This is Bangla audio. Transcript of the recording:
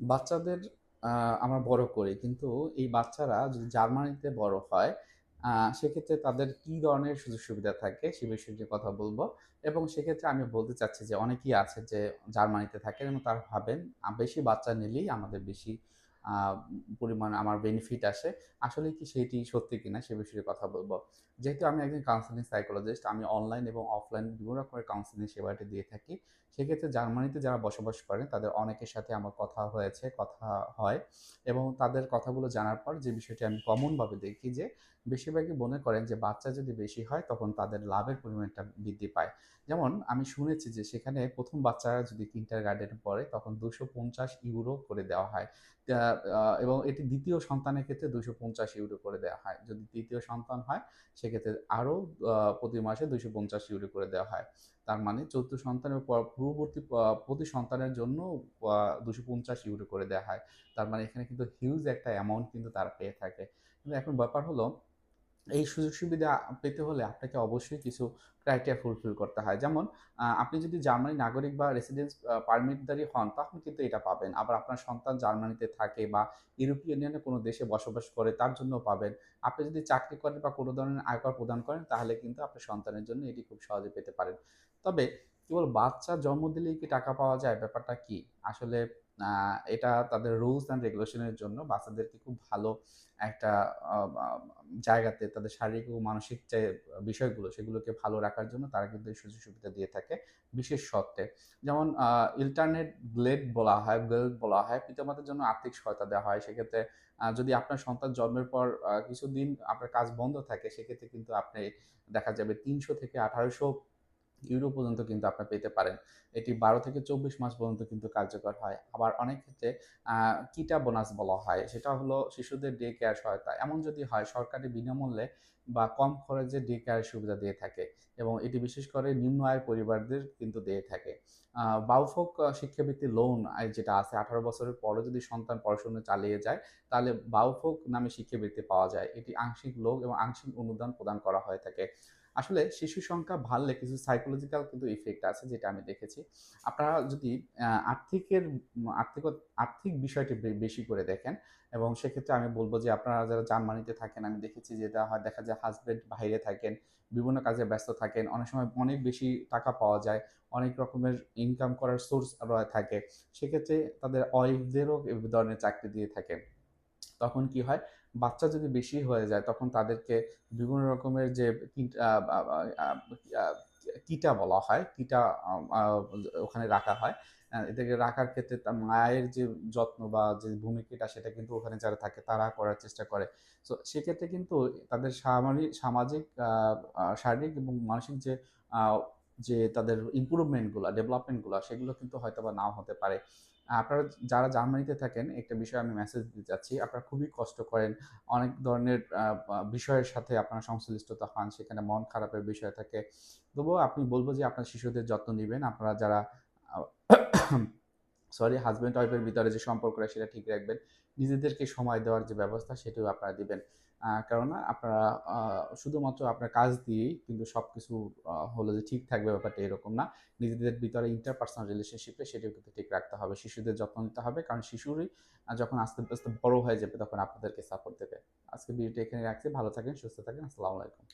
বাচ্চাদের আমরা বড় করি। কিন্তু এই বাচ্চারা যদি জার্মানিতে বড় হয়, সেক্ষেত্রে তাদের কি ধরনের সুযোগ-সুবিধা থাকে সে বিষয়ে কথা বলব এবং সেক্ষেত্রে আমি বলতে চাচ্ছি যে অনেকেই আছে যে জার্মানিতে থাকেন এবং তারা ভাবেন বেশি বাচ্চা নিলেই আমাদের বেশি পরিমাণ আমার বেনিফিট আসে। আসলে কি সেটি সত্যি কিনা সে বিষয়ে কথা বলব যেহেতু আমি একজন কাউন্সিলিং সাইকোলজিস্ট, আমি অনলাইন এবং অফলাইন বিভিন্ন রকমের কাউন্সিলিং সেবাটি দিয়ে থাকি। সেক্ষেত্রে জার্মানিতে যারা বসবাস করেন তাদের অনেকের সাথে আমার কথা হয়েছে, কথা হয় এবং তাদের কথাগুলো জানার পর যে বিষয়টি আমি কমনভাবে দেখি যে বেশিরভাগই মনে করেন যে বাচ্চা যদি বেশি হয়, তখন তাদের লাভের পরিমাণটা বৃদ্ধি পায়। যেমন আমি শুনেছি যে সেখানে প্রথম বাচ্চারা যদি কিন্ডারগার্টেনে পড়ে, তখন €২৫০ করে দেওয়া হয়। এবং এটি দ্বিতীয় সন্তানের ক্ষেত্রে €২৫০ করে দেওয়া হয়। যদি ৩য় সন্তান হয়, সেক্ষেত্রে আরও প্রতি মাসে €২৫০ করে দেওয়া হয়। তার মানে ৪র্থ সন্তানের পর, পূর্ববর্তী প্রতি সন্তানের জন্য দুশো পঞ্চাশ ইউরো করে দেওয়া হয়। তার মানে এখানে কিন্তু হিউজ একটা অ্যামাউন্ট কিন্তু তারা পেয়ে থাকে। কিন্তু এখন ব্যাপার হলো এই সুযোগ-সুবিধা পেতে হলে আপনাকে অবশ্যই কিছু ক্রাইটেরিয়া ফুলফিল করতে হয়। যেমন আপনি যদি জার্মানির নাগরিক বা রেসিডেন্স আ পারমিটধারী হন তখন কিন্তু এটা পাবেন। আবার আপনার সন্তান জার্মানিতে থাকে বা ইউরোপীয় ইউনিয়নে কোনো দেশে বসবাস করে, তার জন্যও পাবেন। আপনি যদি চাকরি করেন বা কোনো ধরনের আয়কর প্রদান করেন, তাহলে কিন্তু আপনার সন্তানের জন্য এটি খুব সহজে পেতে পারেন। তবে কেবল বাচ্চা জন্ম দিলেই কি টাকা পাওয়া যায়? ব্যাপারটা কি? আসলে এটা তাদের রুলস অ্যান্ড রেগুলেশনের জন্য বাচ্চাদেরকে খুব ভালো একটা জায়গাতে তাদের শারীরিক ও মানসিক যে বিষয়গুলো সেগুলোকে ভালো রাখার জন্য তারা কিন্তু এই সুযোগ-সুবিধা দিয়ে থাকে, বিশেষ শর্তে। যেমন ইন্টারনেট গ্লেড বলা হয় গ্লেড বলা হয়, পিতামাতার জন্য আর্থিক সহায়তা দেওয়া হয়। সেক্ষেত্রে যদি আপনার সন্তান জন্মের পর কিছুদিন আপনার কাজ বন্ধ থাকে, সেক্ষেত্রে কিন্তু আপনি দেখা যাবে ৩০০ থেকে ১৮০০ ইউরো পর্যন্ত কিন্তু আপনারা পেতে পারেন। এটি ১২ থেকে ২৪ মাস পর্যন্ত কিন্তু কার্যকর হয়। আবার অনেক ক্ষেত্রে কিটা বোনাস বলা হয়। সেটা হলো শিশুদের ডে কেয়ার সহায়তা। এমন যদি হয়, সরকারি বিনামূল্যে বা কম খরচে ডে কেয়ার সুবিধা দিয়ে থাকে এবং এটি বিশেষ করে নিম্ন আয়ের পরিবারদের কিন্তু দিয়ে থাকে। বাউফক শিক্ষাবৃত্তি লোন যেটা আছে ১৮ বছরের পরেও যদি সন্তান পড়াশোনা চালিয়ে যায়, তাহলে বাউফক নামে শিক্ষাবৃত্তি পাওয়া যায়। এটি আংশিক লোক এবং আংশিক অনুদান প্রদান করা হয়ে থাকে। আসলে শিশু সংখ্যা বাড়লে কিছু সাইকোলজিক্যাল কিন্তু ইফেক্ট আছে যেটা আমি দেখেছি। আপনারা যদি আর্থিকের আর্থিক আর্থিক বিষয়টি বেশি করে দেখেন এবং সেক্ষেত্রে আমি বলব যে আপনারা যারা জার্মানিতে থাকেন আমি দেখেছি যেটা হয় দেখা যায় হাসব্যান্ড বাইরে থাকেন, বিভিন্ন কাজে ব্যস্ত থাকেন। অনেক সময় অনেক বেশি টাকা পাওয়া যায়। অনেক রকমের ইনকাম করার সোর্স থাকে। সেক্ষেত্রে তাদের ওয়াইফদেরও ধরনের চাকরি দিয়ে থাকে। তখন কি হয়? বাচ্চা যদি বেশি হয়ে যায় তখন তাদেরকে বিভিন্ন রকমের যে কিট বলা হয়, কিটা ওখানে রাখা হয়। এদেরকে রাখার ক্ষেত্রে তার মায়ের যে যত্ন বা যে ভূমিকাটা সেটা কিন্তু ওখানে যারা থাকে তারা করার চেষ্টা করে। সো সেক্ষেত্রে কিন্তু তাদের সামাজিক আ শারীরিক এবং মানসিক যে যে তাদের ইম্প্রুভমেন্টগুলো গুলা, ডেভেলপমেন্টগুলা সেগুলো কিন্তু হয়তো বা নাও হতে পারে। আপনারা যারা জার্মানিতে থাকেন একটা বিষয় আমি মেসেজ দিতে চাচ্ছি। আপনারা খুবই কষ্ট করেন। অনেক ধরনের বিষয়ের সাথে আপনারা সংশ্লিষ্টতা হন। সেখানে মন খারাপের বিষয় থাকে। তবুও আপনি বলব যে আপনার শিশুদের যত্ন নেবেন আপনারা যারা সরি হাজব্যান্ড ওয়াইফ এর ভিতরে যে সম্পর্কটা সেটা ঠিক রাখবেন। নিজেদেরকে সময় দেওয়ার যে ব্যবস্থা সেটিও আপনারা দিবেন। কেননা আপনারা শুধুমাত্র আপনার কাজ দিয়েই কিন্তু সবকিছু আ হলো যে ঠিক থাকবে ব্যাপারটা এরকম না। নিজেদের ভিতরে ইন্টারপার্সোনাল রিলেশনশিপে সেটিও কিন্তু ঠিক রাখতে হবে। শিশুদের যত্ন নিতে হবে। কারণ শিশুরই যখন আস্তে, আস্তে বড় হয়ে যাবে তখন আপনাদেরকে সাপোর্ট দেবে। আজকে ভিডিওটি এখানে রাখছি। ভালো থাকেন, সুস্থ থাকেন। আসসালামু আলাইকুম।